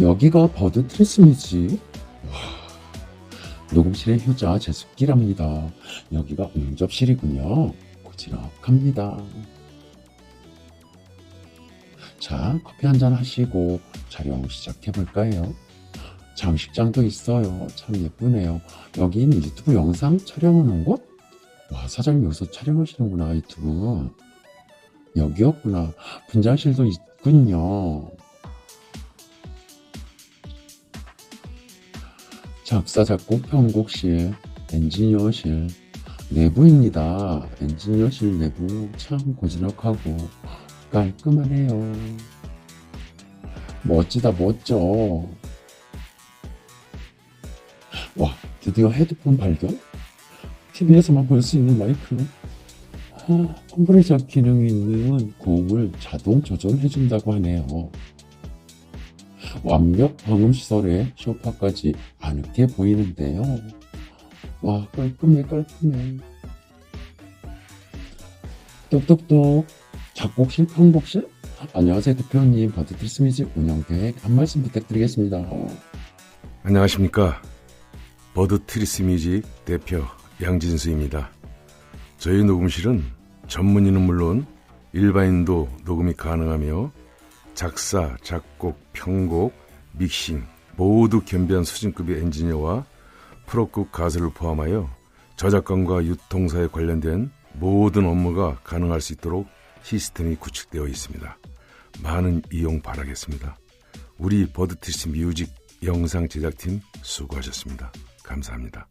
여기가 버드 트레스미지. 와, 녹음실의 효자 제습기랍니다. 여기가 응접실이군요. 고지락합니다. 자, 커피 한 잔 하시고 촬영 시작해 볼까요? 장식장도 있어요. 참 예쁘네요. 여기는 유튜브 영상 촬영하는 곳? 와, 사장님 여기서 촬영하시는구나, 유튜브. 여기였구나. 분장실도 있군요. 작사, 작곡, 편곡실, 엔지니어실, 내부입니다. 엔지니어실 내부 참 고즈넉하고 깔끔하네요. 멋지다, 멋져. 와, 드디어 헤드폰 발견? TV에서만 볼 수 있는 마이크. 아, 컴프레셔 기능이 있는 고음을 자동 조절해준다고 하네요. 완벽 방음 시설에 소파까지 아늑해 보이는데요. 와, 깔끔해, 깔끔해. 똑똑똑. 작곡실, 편곡실? 안녕하세요, 대표님. 버드트리스미즈 운영계획 한 말씀 부탁드리겠습니다. 안녕하십니까. 버드 트리스 뮤직 대표 양진수입니다. 저희 녹음실은 전문인은 물론 일반인도 녹음이 가능하며 작사, 작곡, 편곡, 믹싱 모두 겸비한 수준급의 엔지니어와 프로급 가수를 포함하여 저작권과 유통사에 관련된 모든 업무가 가능할 수 있도록 시스템이 구축되어 있습니다. 많은 이용 바라겠습니다. 우리 버드트리스 뮤직 영상 제작팀 수고하셨습니다. 감사합니다.